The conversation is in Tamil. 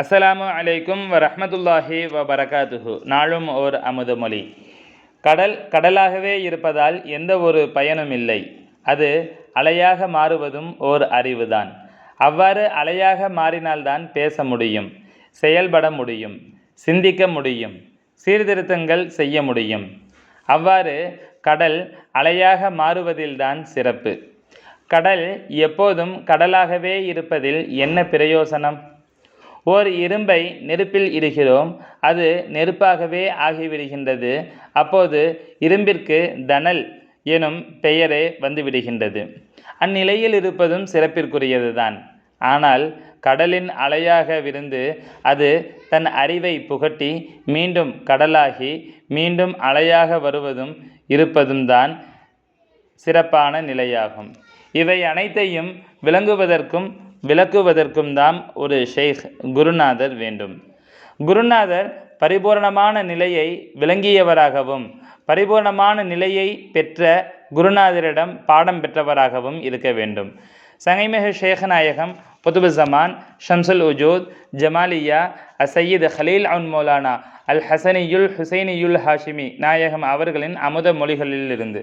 அஸ்ஸலாமு அலைக்கும் வரஹ்மத்துல்லாஹி வ பரகாத்துஹு நாளும் ஓர் அமுதமொழி கடல் கடலாகவே இருப்பதால் எந்த ஒரு பயனும் இல்லை. அது அலையாக மாறுவதும் ஓர் அறிவுதான். அவ்வாறு அலையாக மாறினால்தான் பேச முடியும் செயல்பட முடியும் சிந்திக்க முடியும் சீர்திருத்தங்கள் செய்ய முடியும். அவ்வாறு கடல் அலையாக மாறுவதில்தான் சிறப்பு. கடல் எப்போதும் கடலாகவே இருப்பதில் என்ன பிரயோசனம்? ஓர் இரும்பை நெருப்பில் இடுகிறோம். அது நெருப்பாகவே ஆகிவிடுகின்றது. அப்போது இரும்பிற்கு தணல் எனும் பெயரே வந்துவிடுகின்றது. அந்நிலையில் இருப்பதும் சிறப்பிற்குரியதுதான். ஆனால் கடலின் அலையாக விருந்து அது தன் அறிவை புகட்டி மீண்டும் கடலாகி மீண்டும் அலையாக வருவதும் இருப்பதும் தான் சிறப்பான நிலையாகும். இவை அனைத்தையும் விளங்குவதற்கும் விளக்குவதற்கும் தான் ஒரு ஷேக் குருநாதர் வேண்டும். குருநாதர் பரிபூரணமான நிலையை விளங்கியவராகவும் பரிபூரணமான நிலையை பெற்ற குருநாதரிடம் பாடம் பெற்றவராகவும் இருக்க வேண்டும். சங்கைமிகு ஷேഖநாயகம் குதுபு ஜமான் ஷம்சுல் உஜூத் ஜமாலியா அசையீத் ஹலீல் அவுன் மௌலானா அல் ஹசனியுல் ஹுசைனியுல் ஹாஷிமி நாயகம் அவர்களின் அமுத மொழிகளிலிருந்து.